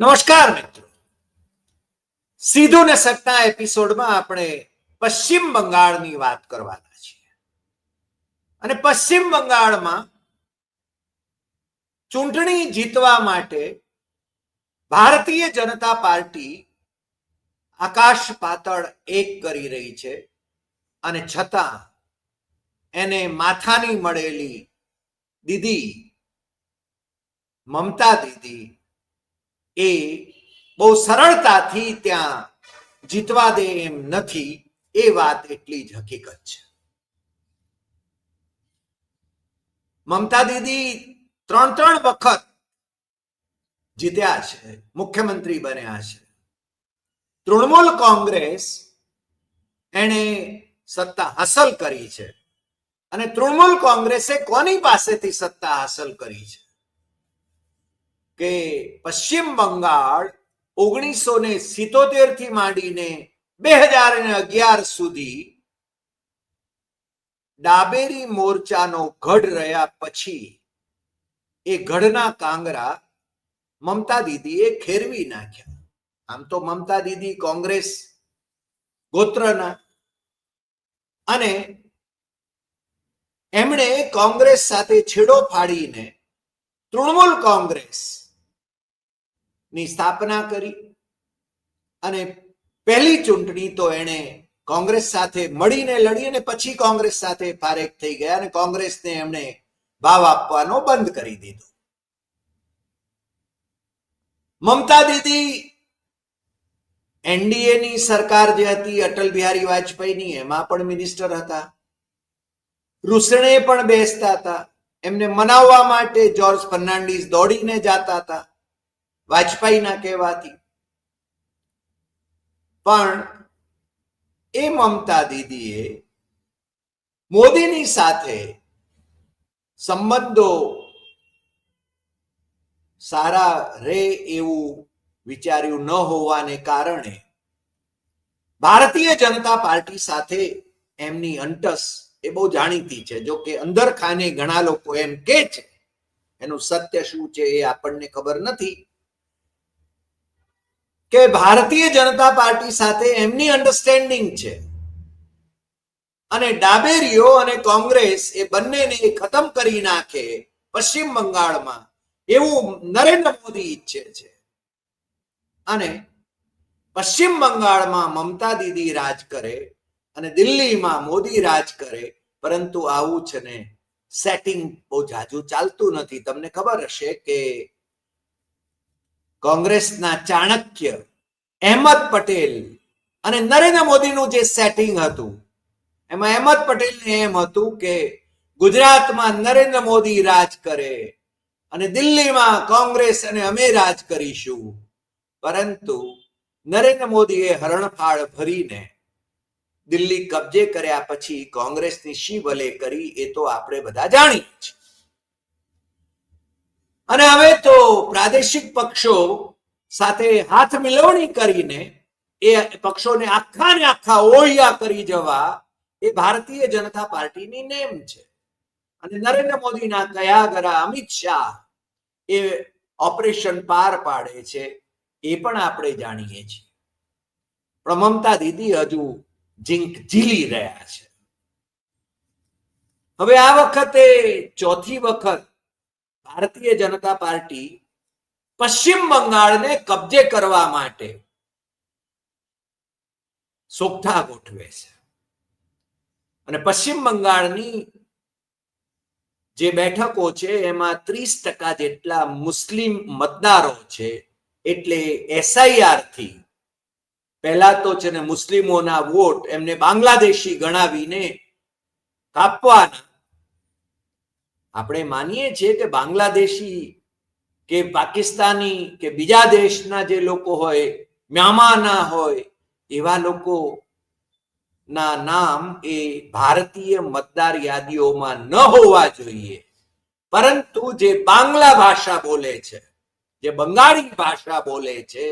નમસ્કાર મિત્રો. સીધું ને સટના એપિસોડમાં આપણે પશ્ચિમ બંગાળની વાત કરવાના છીએ. અને પશ્ચિમ બંગાળમાં ચૂંટણી જીતવા માટે ભારતીય જનતા પાર્ટી આકાશ પાતળ એક કરી રહી છે અને છતાં એને માથાની મળેલી દીદી, મમતા દીદી એ બહુ સરળતાથી ત્યાં જીતવા દે એમ નથી, એ વાત એટલી જ હકીકત છે. મમતા દીદી ત્રણ ત્રણ વખત જીત્યા છે, મુખ્યમંત્રી બન્યા છે. તૃણમૂલ કોંગ્રેસ એને સત્તા હાંસલ કરી છે. અને તૃણમૂલ કોંગ્રેસે કોની પાસેથી સત્તા હાંસલ કરી છે? કે પશ્ચિમ બંગાળ ઓગણીસો ને સિત્તોતેરથી માંડીને બે હજાર ને અગિયાર સુધી ડાબેરી મોરચાનો ગઢ રહ્યા પછી એ ગઢના કાંગરા મમતા દીદીએ ખેરવી નાખ્યા. આમ તો મમતા દીદી કોંગ્રેસ ગોત્રના. અને એમણે કોંગ્રેસ સાથે છેડો ફાડીને તૃણમૂલ કોંગ્રેસ ની સ્થાપના કરી અને પહેલી ચૂંટણી તો એણે કોંગ્રેસ સાથે મળીને લડી અને પછી કોંગ્રેસ સાથે ફારેક થઈ ગયા અને કોંગ્રેસને એમણે ભાવ આપવાનો બંધ કરી દીધો. મમતા દીદી એનડીએ ની સરકાર જે હતી, અટલ બિહારી વાજપેયીની, એમાં પણ મિનિસ્ટર હતા. રૂસણે પણ બેસતા હતા. એમને મનાવવા માટે જોર્જ ફર્નાન્ડીસ દોડીને જાતા હતા. વાજપેયીના કહેવાથી. પણ એ મમતા દીદીએ મોદીની સાથે સંબંધો સારા રે એવું વિચાર્યું ન હોવાને કારણે ભારતીય જનતા પાર્ટી સાથે એમની અંટસ એ બહુ જાણીતી છે. જો કે અંદર ખાને ઘણા લોકો એમ કે છે. એનું સત્ય શું છે એ આપણને ખબર નથી. કે ભારતીય જનતા પાર્ટી સાથે એમની અન્ડરસ્ટેન્ડિંગ છે. અને ડાબેરીઓ અને કોંગ્રેસ એ બંનેને ખતમ કરી નાખે પશ્ચિમ બંગાળમાં એવું નરેન્દ્ર મોદી ઈચ્છે છે. અને પશ્ચિમ બંગાળમાં મમતા દીદી રાજ કરે અને દિલ્હીમાં મોદી રાજ કરે, પરંતુ આવું છે ને સેટિંગ બહુ જાજુ ચાલતું નથી. તમને ખબર હશે કે કોંગ્રેસના ચાણક્ય અહેમદ પટેલ અને નરેન્દ્ર મોદીનું જે સેટિંગ હતું, એમાં અહેમદ પટેલને એમ હતું કે ગુજરાતમાં નરેન્દ્ર મોદી રાજ કરે અને દિલ્હીમાં કોંગ્રેસ અને અમે રાજ કરીશું. પરંતુ નરેન્દ્ર મોદીએ હરણફાળ ભરીને દિલ્હી કબજે કર્યા પછી કોંગ્રેસની શી ભલે કરી એ તો આપણે બધા જાણીએ છીએ. અને હવે તો પ્રાદેશિક પક્ષો સાથે હાથ મિલવણી કરીને એ પક્ષોને આખા ને આખા ઓળિયા કરી જવા એ ભારતીય જનતા પાર્ટીની નેમ છે. અને નરેન્દ્ર મોદીના કયા ગરા અમિત શાહ એ ઓપરેશન પાર પાડે છે એ પણ આપણે જાણીએ છીએ. પણ દીદી હજુ જીંક ઝીલી રહ્યા છે. હવે આ વખતે ચોથી વખત ભારતીય જનતા પાર્ટી પશ્ચિમ બંગાળને કબજે કરવા માટે સોગઠા ગોઠવે છે. અને પશ્ચિમ બંગાળની જે બેઠકો છે, એમાં ત્રીસ ટકા જેટલા મુસ્લિમ મતદારો છે, એટલે એસઆઈઆરથી પહેલા તો છે ને મુસ્લિમોના વોટ એમને બાંગ્લાદેશી ગણાવીને કાપવાના આપણે માનીએ છીએ કે બાંગ્લાદેશી કે પાકિસ્તાની કે બીજા દેશના જે લોકો હોય, મ્યામાના હોય, એવા લોકો ના નામ એ ભારતીય મતદાર યાદીઓમાં ન હોવા જોઈએ. પરંતુ જે બાંગ્લા ભાષા બોલે છે, જે બંગાળી ભાષા બોલે છે,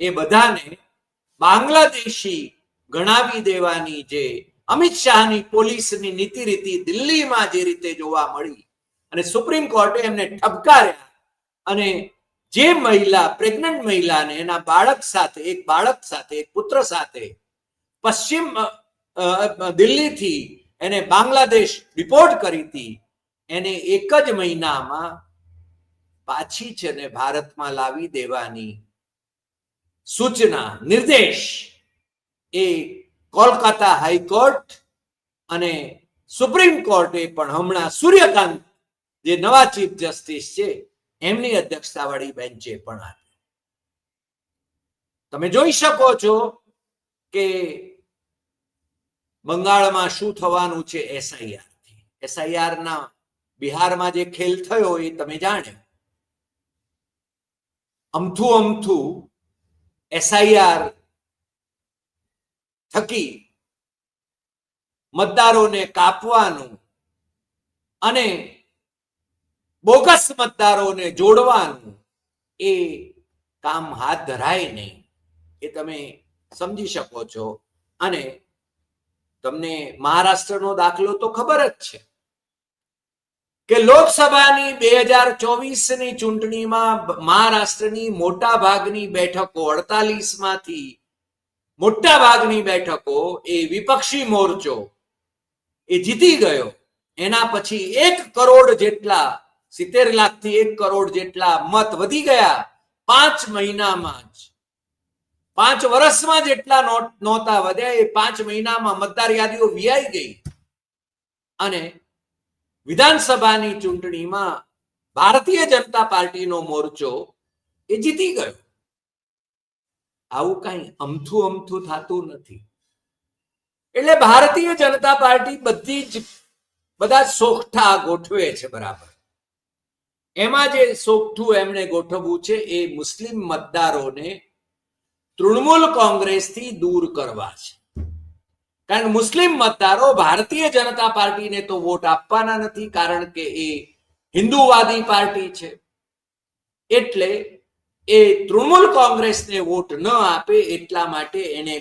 એ બધાને બાંગ્લાદેશી ગણાવી દેવાની જે અમિત શાહની પોલીસની નીતિ રીતિ દિલ્હીમાં જે રીતે જોવા મળી અને સુપ્રીમ કોર્ટે એમને ઠપકાર્યા અને જે મહિલા પ્રેગ્નન્ટ મહિલાને એના બાળક સાથે, એક બાળક સાથે, એક પુત્ર સાથે પશ્ચિમ દિલ્હીથી એને બાંગ્લાદેશ રિપોર્ટ કરી હતી, એને એક જ મહિનામાં પાછી છે ને ભારતમાં લાવી દેવાની સૂચના, નિર્દેશ એ કોલકાતા હાઈકોર્ટ અને સુપ્રીમ કોર્ટે પણ હમણાં સૂર્યકાંત જે નવા ચીફ જસ્ટિસ છે, એમની અધ્યક્ષતાવાળી બેન્ચે પણ આપી તમે જોઈ શકો છો કે બંગાળમાં શું થવાનું છે એસઆઈઆરથી એસઆઈઆર ના બિહારમાં જે ખેલ થયો એ તમે જાણ્યો. અમથું અમથું એસઆઈઆર થકી મતદારોને કાપવાનું અને બોગસ મતદારોને જોડવાનું એ કામ હાથ ધરાય નહીં. એ તમે સમજી શકો છો. અને તમને મહારાષ્ટ્રનો દાખલો તો ખબર જ છે કે લોકસભાની બે હજાર ચોવીસની ચૂંટણીમાં મહારાષ્ટ્રની મોટા ભાગની બેઠકો અડતાલીસમાંથી મોટા ભાગની બેઠકો એ વિપક્ષી મોરચો એ જીતી ગયો. એના પછી એક કરોડ જેટલા સિત્તેર લાખથી એક કરોડ જેટલા મત વધી ગયા પાંચ મહિનામાં જ. પાંચ વર્ષમાં જેટલા નહોતા વધ્યા, એ પાંચ મહિનામાં મતદાર યાદીઓ વિયાઈ ગઈ. અને વિધાનસભાની ચૂંટણીમાં ભારતીય જનતા પાર્ટીનો મોરચો એ જીતી ગયો. આવું કઈ અમથું અમથું થતું નથી. એટલે ભારતીય જનતા પાર્ટી બધી જ બધા સોખઠા ગોઠવે છે બરાબર. એમાં જે સોગઠું એમણે ગોઠવવું છે એ મુસ્લિમ મતદારોને તૃણમૂલ કોંગ્રેસથી દૂર કરવા છે. કારણ મુસ્લિમ મતદારો ભારતીય જનતા પાર્ટીને તો વોટ આપવાના નથી, કારણ કે એ હિન્દુવાદી પાર્ટી છે. એટલે એ તૃણમૂલ કોંગ્રેસને વોટ ન આપે એટલા માટે એને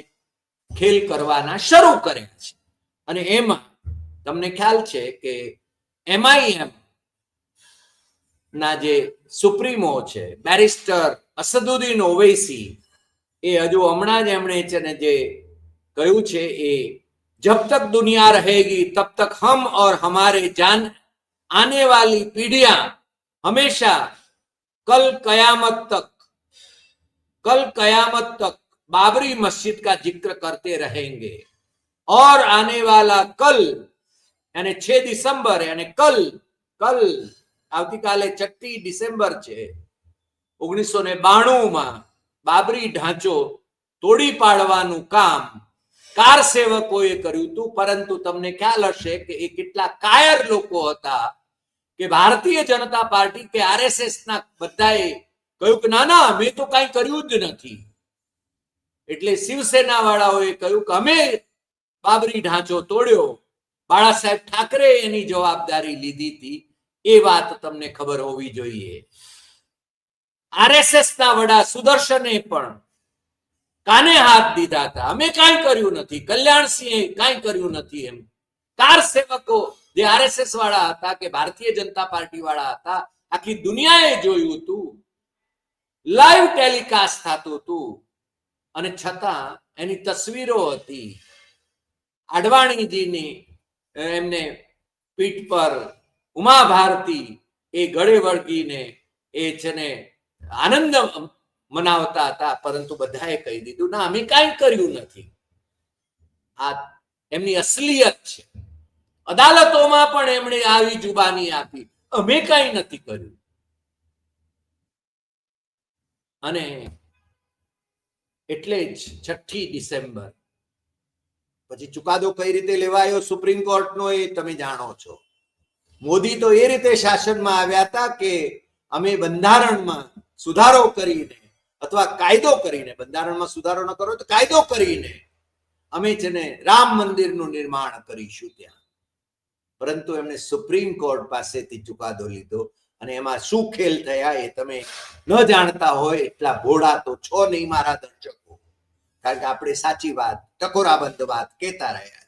ખેલ કરવાના શરૂ કર્યા છે. અને એમાં તમને ખ્યાલ છે કે એમઆઈએમ ના જે સુપ્રીમો છે બેરિસ્ટર અસદુદ્દીન ઓવૈસી એ હજુ હમણાં જ એમણે છે ને જે કહ્યું છે એ જબ તક દુનિયા रहेगी तब तक हम और हमारे जान आने वाली पीढ़ियां हमेशा कल कयामत तक कल कयामत तक बाबरी मस्जिद का जिक्र करते रहेंगे और आने वाला कल यानी 6 दिसंबर यानी कल कल આવતીકાલે છઠ્ઠી ડિસેમ્બર છે. ઓગણીસો ને બાણુંમાં બાબરી ઢાંચો તોડી પાડવાનું કામ કાર સેવકોએ કર્યું હતું, પરંતુ તમને ખ્યાલ હશે કે એ કેટલા કાયર લોકો હતા કે ભારતીય જનતા પાર્ટી કે આરએસએસ ના બધાએ કહ્યું કે, ના ના, અમે તો કઈ કર્યું જ નથી. એટલે શિવસેના વાળાઓએ કહ્યું કે, અમે બાબરી ઢાંચો તોડ્યો. બાળા સાહેબ ઠાકરે એની જવાબદારી લીધી હતી. એ વાત તમને ખબર હોવી જોઈએ. આરએસએસ ના વડા સુદર્શને પણ કાને હાથ દીધા હતા? અમે કાંઈ કર્યું નથી. કલ્યાણસિંહે કાંઈ કર્યું નથી એમ. કાર સેવકો જે આરએસએસ વાળા હતા કે ભારતીય જનતા પાર્ટી વાળા હતા, આખી દુનિયાએ જોયું હતું. લાઈવ ટેલિકાસ્ટ થતું હતું. અને છતાં એની તસવીરો હતી. અડવાણીજીની એમને પીઠ પર ઉમા ભારતી એ ગળે વળગીને એ છે ને આનંદ મનાવતા હતા, પરંતુ બધાએ કહી દીધું, ના, અમે કાંઈ કર્યું નથી. આ એમની અસલિયત છે. અદાલતોમાં પણ એમણે આવી જુબાની આપી. અમે કાંઈ નથી કર્યું. અને એટલે જ છઠ્ઠી ડિસેમ્બર, પછી ચુકાદો કઈ રીતે લેવાયો, સુપ્રીમ કોર્ટનો એ તમે જાણો છો. મોદી તો એ રીતે શાસનમાં આવ્યા હતા કે અમે બંધારણમાં સુધારો કરીને અથવા કાયદો કરીને, બંધારણમાં સુધારો ન કરો તો કાયદો કરીને અમે છે રામ મંદિરનું નિર્માણ કરીશું ત્યાં. પરંતુ એમણે સુપ્રીમ કોર્ટ પાસેથી ચુકાદો લીધો અને એમાં શું ખેલ થયા એ તમે ન જાણતા હોય એટલા ભોળા તો છો નહીં મારા દર્શકો. કારણ કે આપણે સાચી વાત, ટકોરાબંધ વાત કહેતા રહ્યા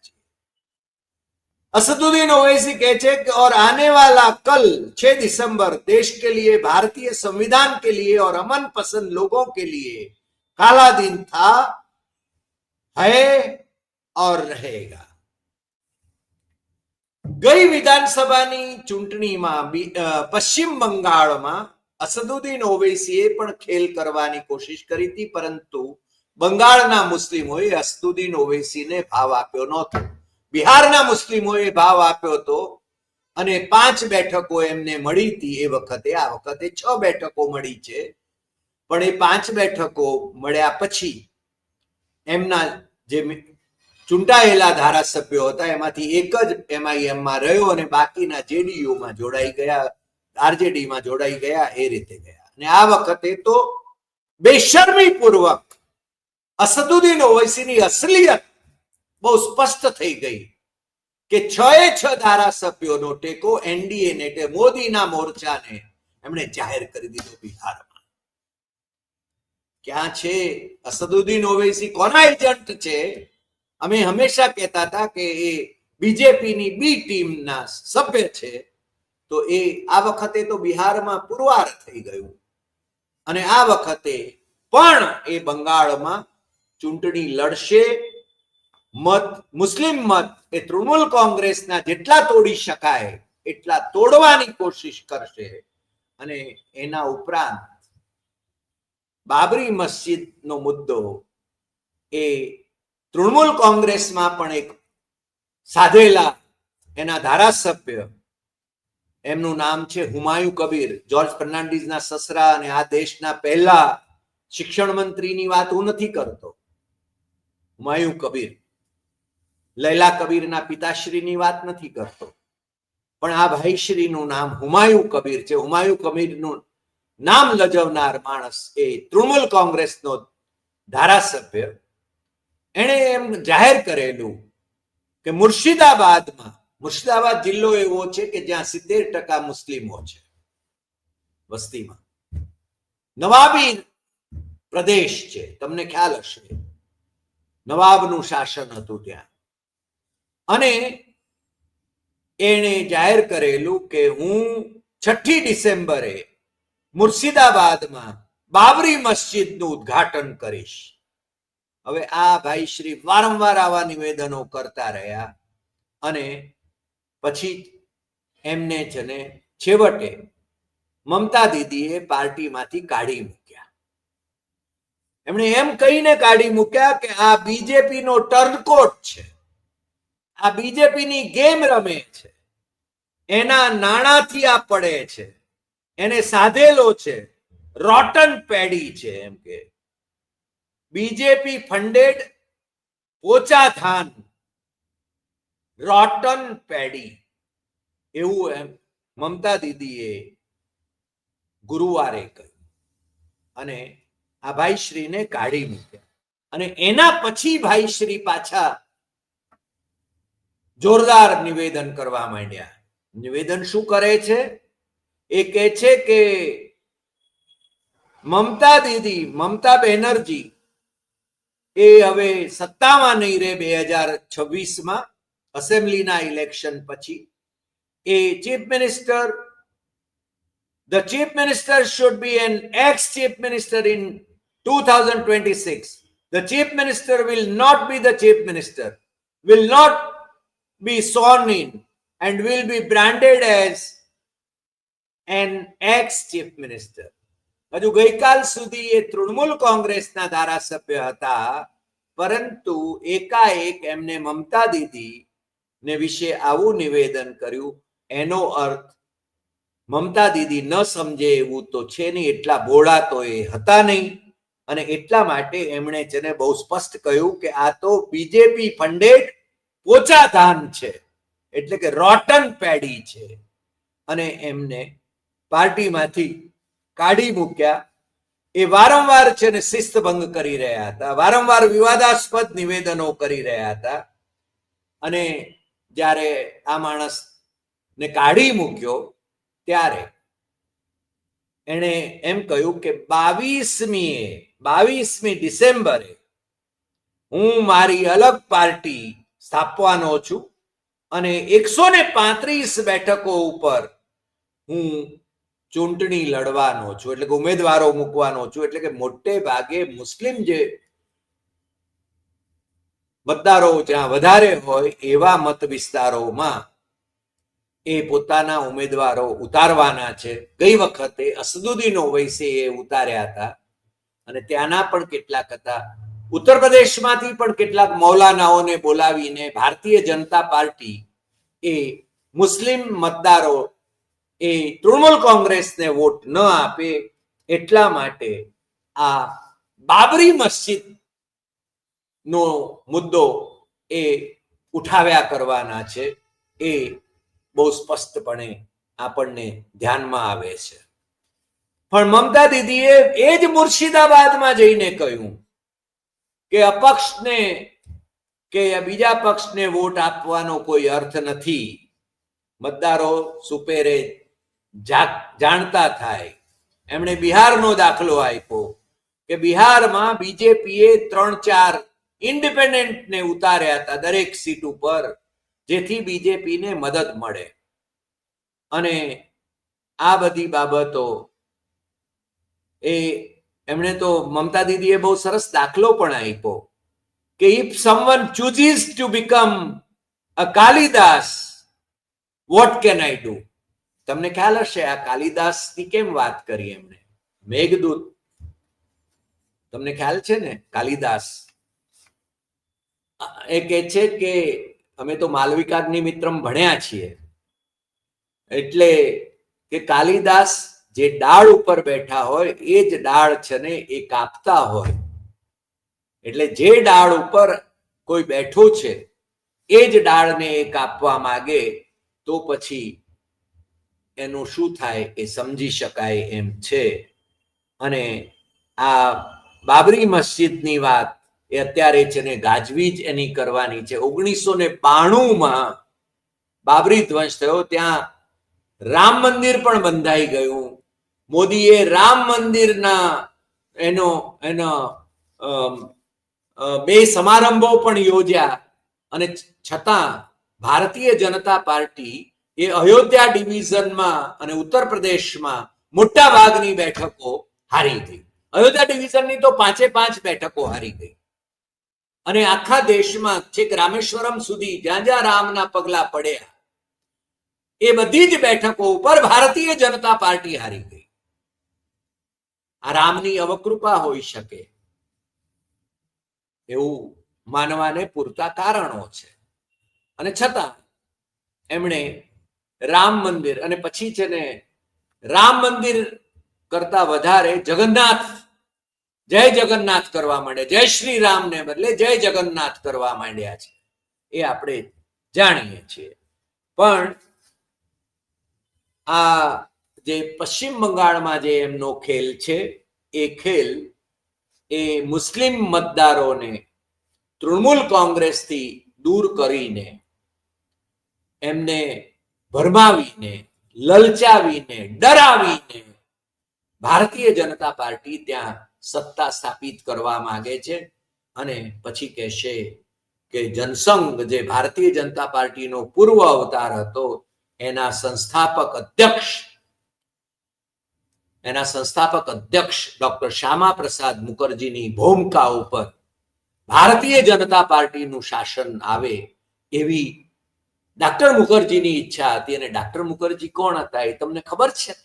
असदुद्दीन ओवैसी कहे छे कि और आने वाला कल 6 दिसंबर देश के लिए भारतीय संविधान के लिए और अमन पसंद लोगों के लिए काला दिन था है और रहेगा ગઈ વિધાનસભાની ચૂંટણીમાં બી- અ, પશ્ચિમ બંગાળમાં અસદુદ્દીન ઓવૈસીએ પણ ખેલ કરવાની કોશિશ કરી હતી પરંતુ બંગાળના મુસ્લિમોએ અસદુદ્દીન ઓવૈસીને ભાવ આપ્યો નહોતો બિહારના મુસ્લિમોએ ભાવ આપ્યો હતો અને પાંચ બેઠકો એમને મળી હતી એ વખતે, આ વખતે છ બેઠકો મળી છે. પણ એ પાંચ બેઠકો મળ્યા પછી એમના જે ચૂંટાયેલા ધારાસભ્યો હતા, એમાંથી એક જ એમઆઈએમમાં રહ્યો અને બાકીના જેડીયુમાં જોડાઈ ગયા, આરજેડીમાં જોડાઈ ગયા, એ રીતે ગયા. અને આ વખતે તો બેશરમી પૂર્વક અસદુદ્દીન ઓવૈસીની અસલિયત બહુ સ્પષ્ટ થઈ ગઈ કે છ એ છ ધારાસભ્યોનો ટેકો એનડીએ ને એટલે મોદીના મોરચાને એમણે જાહેર કરી દીધો બિહારમાં. ક્યાં છે? અસદુદ્દીન ઓવૈસી કોના એજન્ટ છે? અમે હંમેશા કહેતા હતા કે એ બીજેપીની બી ટીમના સભ્ય છે. તો એ આ વખતે તો બિહારમાં પુરવાર થઈ ગયું. અને આ વખતે પણ એ બંગાળમાં ચૂંટણી લડશે. મત, મુસ્લિમ મત એ તૃણમૂલ કોંગ્રેસના જેટલા તોડી શકાય, એટલા તોડવાની કોશિશ કરશે. અને એના ઉપરાંત બાબરી મસ્જિદનો મુદ્દો એ તૃણમૂલ કોંગ્રેસમાં પણ એક સાધેલા એના ધારાસભ્ય, એમનું નામ છે હુમાયુ કબીર જોર્જ ફર્નાન્ડિસના સસરા અને આ દેશના પહેલા શિક્ષણ મંત્રીની વાત હું નથી કરતો. હુમાયુ કબીર. લૈલા કબીરના પિતાશ્રીની વાત નથી કરતો. પણ આ ભાઈશ્રીનું નામ હુમાયુ કબીર છે. હુમાયુ કબીરનું નામ લજવનાર માણસ એ તૃણમૂલ કોંગ્રેસનો ધારાસભ્ય. એણે એમ જાહેર કરેલું કે મુર્શિદાબાદમાં, મુર્શિદાબાદ જિલ્લો એવો છે કે જ્યાં સિત્તેર ટકા મુસ્લિમો છે વસ્તીમાં. નવાબી પ્રદેશ છે. તમને ખ્યાલ હશે. નવાબનું શાસન હતું ત્યાં. અને એણે જાહેર કરેલું કે હું છઠ્ઠી ડિસેમ્બરે મુર્શિદાબાદમાં બાબરી મસ્જિદનું ઉદ્ઘાટન કરીશ. હવે આ ભાઈ શ્રી વારંવાર આવા નિવેદનો કરતા રહ્યા અને પછી એમને છે ને છેવટે મમતા દીદીએ પાર્ટીમાંથી કાઢી મૂક્યા. એમણે એમ કહીને કાઢી મૂક્યા કે આ બીજેપીનો ટર્નકોટ છે. આ બીજેપીની ગેમ રમે છે. એના નાણાથી આ પડે છે. એને સાધેલો છે. રોટન પેડી છે એમ કે. બીજેપી ફંડેડ ઓછા ધાન. રોટન પેડી એવું એમ મમતા દીદીએ ગુરુવારે કહ્યું. અને આ ભાઈશ્રીને કાઢી મૂક્યા. અને એના પછી ભાઈશ્રી પાછા જોરદાર નિવેદન કરવા માંડ્યા. નિવેદન શું કરે છે? એ કહે છે કે, મમતા દીદી, મમતા બેનર્જી, એ હવે સત્તામાં નહીં રહે બે હજાર છવ્વીસમાં અસેમ્બલીના ઇલેક્શન પછી. A chief minister, the chief minister should be an ex chief minister in two thousand twenty six. The chief minister will not be the chief minister. Will not be sworn in and will be branded as an ex chief minister. હજુ ગઈકાલ સુધી એ તૃણમૂલ કોંગ્રેસના ધારાસભ્ય હતા, પરંતુ એકાએક એમને મમતા દીદી ને વિશે આવું નિવેદન કર્યું. એનો અર્થ, મમતા દીદી ન સમજે એવું તો છે નહીં, એટલા બોળા તો એ હતા નહીં. અને એટલા માટે એમણે જેને બહુ સ્પષ્ટ કહ્યું કે આ તો બીજેપી ફંડેડ પોચા ધાન છે. એટલે કે રોટન પેડી છે. અને એમને પાર્ટીમાંથી કાઢી મૂક્યા. એ વારંવાર છે ને શિસ્તભંગ કરી રહ્યા હતા. વારંવાર વિવાદાસ્પદ નિવેદનો કરી રહ્યા હતા. અને જ્યારે આ માણસ ને કાઢી મૂક્યો, ત્યારે એણે એમ કહ્યું કે બાવીસમી બાવીસમી ડિસેમ્બરે હું મારી અલગ પાર્ટી સ્થાપવાનો છું અને એકસો ને પાંત્રીસ બેઠકો ઉપર હું ચૂંટણી લડવાનો છું, એટલે કે ઉમેદવારો મૂકવાનો છું, એટલે કે મોટે ભાગે મુસ્લિમ જે મતદારો જ્યાં વધારે હોય એવા મત વિસ્તારોમાં એ પોતાના ઉમેદવારો ઉતારવાના છે. ગઈ વખતે અસદુદ્દીન ઓવૈસી એ ઉતાર્યા હતા અને ત્યાંના પણ કેટલાક હતા. ઉત્તર પ્રદેશમાંથી પણ કેટલાક મૌલાનાઓને બોલાવીને ભારતીય જનતા પાર્ટી એ મુસ્લિમ મતદારો એ તૃણમૂલ કોંગ્રેસને વોટ ન આપે એટલા માટે આ બાબરી મસ્જિદ નો મુદ્દો એ ઉઠાવ્યા કરવાના છે. એ બહુ સ્પષ્ટપણે આપણને ધ્યાનમાં આવે છે. પણ મમતા દીદીએ એ જ મુર્શિદાબાદમાં જઈને કહ્યું કે અપક્ષને, કે બીજા પક્ષને વોટ આપવાનો કોઈ અર્થ નથી. મતદારો સુપેરે જાણતા થાય. એમણે બિહારનો દાખલો આપ્યો કે બિહારમાં બીજેપીએ ત્રણ ચાર ઇન્ડિપેન્ડન્ટને ઉતાર્યા હતા દરેક સીટ ઉપર, જેથી બીજેપીને મદદ મળે. અને આ બધી બાબતો એ એમણે તો મમતા દીદીએ બહુ સરસ દાખલો પણ આપ્યો કે if someone chooses to become a Kalidas what can I do તમને ખ્યાલ હશે આ કાલિદાસની કેમ વાત કરી એમણે? મેઘદૂત. તમને ખ્યાલ છે ને? કાલિદાસ. એ કે છે કે અમે તો માલવિકાગ્નિ મિત્રમ ભણ્યા છીએ. એટલે કે કાલિદાસ જે ડાળ ઉપર બેઠા હોય, એ જ ડાળ છે ને એ કાપતા હોય. એટલે જે ડાળ ઉપર કોઈ બેઠું છે, એ જ ડાળને એ કાપવા માંગે, તો પછી એનું શું થાય એ સમજી શકાય એમ છે. અને આ બાબરી મસ્જિદની વાત એ અત્યારે છે ને ગાજવીજ એની કરવાની છે. ઓગણીસો ને બાણુંમાં બાબરી ધ્વંસ થયો, ત્યાં રામ મંદિર પણ બંધાઈ ગયું. મોદીએ રામ મંદિરના એનો એનો બે સમારંભો પણ યોજ્યા. અને છતાં ભારતીય જનતા પાર્ટી એ અયોધ્યા ડિવિઝનમાં અને ઉત્તર પ્રદેશમાં મોટા ભાગની બેઠકો હારી ગઈ. અયોધ્યા ડિવિઝનની તો પાંચે પાંચ બેઠકો હારી ગઈ. અને આખા દેશમાં છેક રામેશ્વરમ સુધી જ્યાં જ્યાં રામના પગલા પડ્યા, એ બધી જ બેઠકો ઉપર ભારતીય જનતા પાર્ટી હારી ગઈ. આ રામની અવકૃપા હોઈ શકે. એવું માનવાને પૂરતા કારણો છે. અને છતાં એમણે રામ મંદિર અને પછી છે ને રામ મંદિર કરતા વધારે જગન્નાથ, જય જગન્નાથ કરવા માંડ્યા. જય શ્રી રામને બદલે જય જગન્નાથ કરવા માંડ્યા છે. એ આપણે જાણીએ છીએ. પણ આ જે પશ્ચિમ બંગાળમાં જે એમનો ખેલ છે, એ ખેલ એ મુસ્લિમ મતદારોને તૃણમૂલ કોંગ્રેસથી દૂર કરીને એમને ભરમાવીને, લલચાવીને, ડરાવીને ભારતીય જનતા પાર્ટી ત્યાં સત્તા સ્થાપિત કરવા માંગે છે અને પછી કહેશે કે જનસંઘ જે ભારતીય જનતા પાર્ટીનો પૂર્વ અવતાર હતો, એના સંસ્થાપક અધ્યક્ષ એના સંસ્થાપક અધ્યક્ષ ડોક્ટર શ્યામા પ્રસાદ મુખર્જીની ભૂમિકા ઉપર ભારતીય જનતા પાર્ટીનું શાસન આવે એવી ડોક્ટર મુખર્જીની ઈચ્છા હતી અને ડોક્ટર મુખર્જી કોણ હતા એ તમને ખબર છે?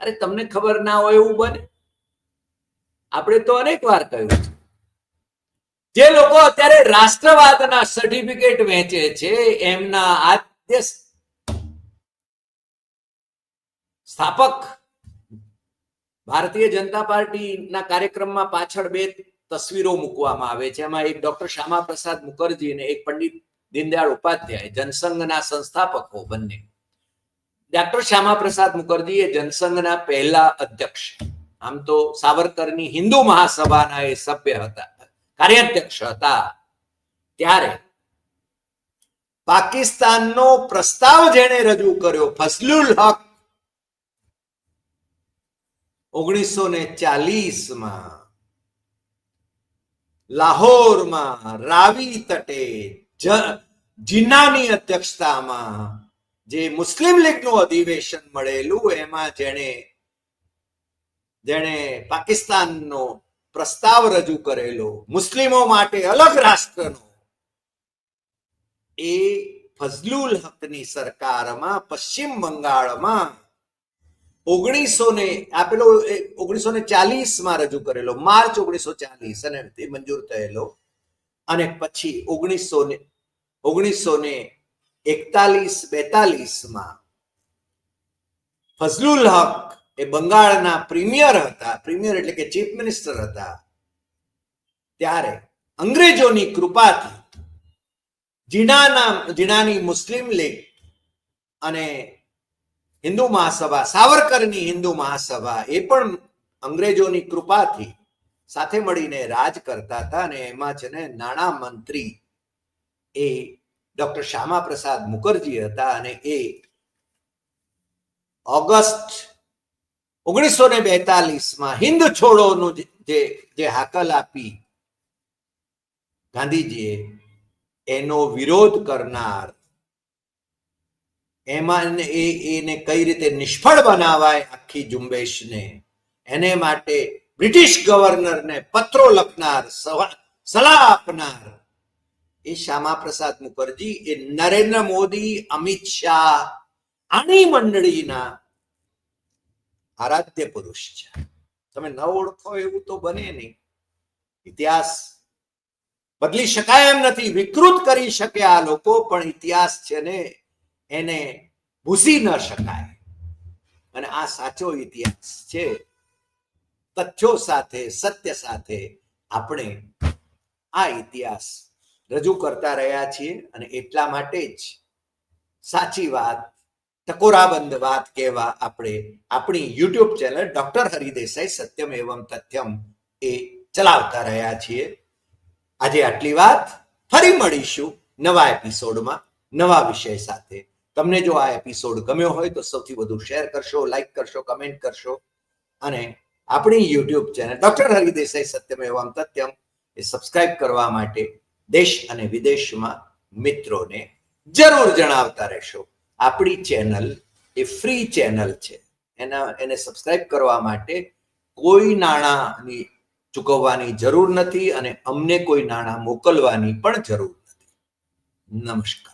અરે તમને ખબર ના હોય એવું બને? આપણે તો અનેક વાર કહ્યું છે. જે લોકો અત્યારે રાષ્ટ્રવાદના સર્ટિફિકેટ વેચે છે, એમના આદ્ય સ્થાપક ભારતીય જનતા પાર્ટીના કાર્યક્રમમાં પાછળ બે તસવીરો મૂકવામાં આવે છે. એમાં એક ડોક્ટર શ્યામા પ્રસાદ મુખર્જી અને એક પંડિત દીનદયાળ ઉપાધ્યાય, જનસંઘના સંસ્થાપકો બંને. ડોક્ટર શ્યામા પ્રસાદ મુખર્જી એ જનસંઘના પહેલા અધ્યક્ષ, આમ તો સાવરકરની હિન્દુ મહાસભાના એ સભ્ય હતા, કાર્યાધ્યક્ષ હતા. ત્યારે પાકિસ્તાનનો પ્રસ્તાવ જેણે રજૂ કર્યો ફસલુલ હક ઓગણીસો ને ચાલીસમાં લાહોરમાં રાવી તટે જ- અધ્યક્ષતામાં જે મુસ્લિમ લીગનું અધિવેશન મળેલું, એમાં જેણે જેણે પાકિસ્તાનનો પ્રસ્તાવ રજૂ કરેલો, મુસ્લિમો માટે અલગ રાષ્ટ્રનો, એ ફઝલુલ હકની સરકારમાં, પશ્ચિમ બંગાળમાં ઓગણીસો ને આપેલો ઓગણીસો ને ચાલીસમાં રજૂ કરેલો, માર્ચ ઓગણીસો ચાલીસ અને તે મંજૂર થયેલો. અને પછી ઓગણીસો ને ઓગણીસો ને એકતાલીસમાં ફઝલુલ હક એ બંગાળના પ્રીમિયર હતા, પ્રીમિયર એટલે કે ચીફ મિનિસ્ટર હતા. ત્યારે અંગ્રેજોની કૃપાથી જીણાના જીણાની મુસ્લિમ લીગ અને હિન્દુ મહાસભા, સાવરકરની હિન્દુ મહાસભા એ પણ અંગ્રેજોની કૃપાથી સાથે મળીને રાજ કરતા હતા અને એમાં છે ને નાણા મંત્રી એ ડોક્ટર શ્યામા પ્રસાદ મુખર્જી હતા અને એ ઓગસ્ટ ઓગણીસો ને બેતાલીસમાં હિન્દ છોડોનું જે જે હાકલ આપી ગાંધીજીએ એનો વિરોધ કરનાર એમાં એ એને કઈ રીતે નિષ્ફળ બનાવાય આખી ઝુંબેશને? એને માટે બ્રિટિશ ગવર્નરને પત્રો લખનાર સલાહ આપનાર એ શ્યામા પ્રસાદ મુખર્જી, એ નરેન્દ્ર મોદી, અમિત શાહ, આની મંડળીના આરાધ્ય પુરુષ છે. તમે ન ઓળખો એવું તો બને નહીં. ઇતિહાસ બદલી શકાય એમ નથી. વિકૃત કરી શકે આ લોકો, પણ ઇતિહાસ છે ને એને ભૂસી ન શકાય. અને આ સાચો ઇતિહાસ છે. તથ્યો સાથે, સત્ય સાથે આપણે આ ઇતિહાસ રજૂ કરતા રહ્યા છીએ અને એટલા માટે જ સાચી વાત, ટકોરાબંધ વાત કહેવા આપણે આપણી YouTube channel doctor Hari Desai Satyam Evam Tathyam એ ચલાવતા રહ્યા છીએ. આજે આટલી વાત. ફરી મળીશું નવા એપિસોડમાં નવા વિષય સાથે. તમને જો આ એપિસોડ ગમ્યો હોય તો સૌથી વધુ શેર કરશો લાઈક કરશો કમેન્ટ કરશો અને આપણી YouTube channel doctor Hari Desai Satyam Evam Tathyam એ સબસ્ક્રાઇબ કરવા માટે દેશ અને વિદેશમાં મિત્રોને જરૂર જણાવતા રહેશો. આપણી ચેનલ એ ફ્રી ચેનલ છે. એના, એને સબસ્ક્રાઇબ કરવા માટે કોઈ નાણાંની ચૂકવવાની જરૂર નથી અને અમને કોઈ નાણાં મોકલવાની પણ જરૂર નથી. નમસ્કાર.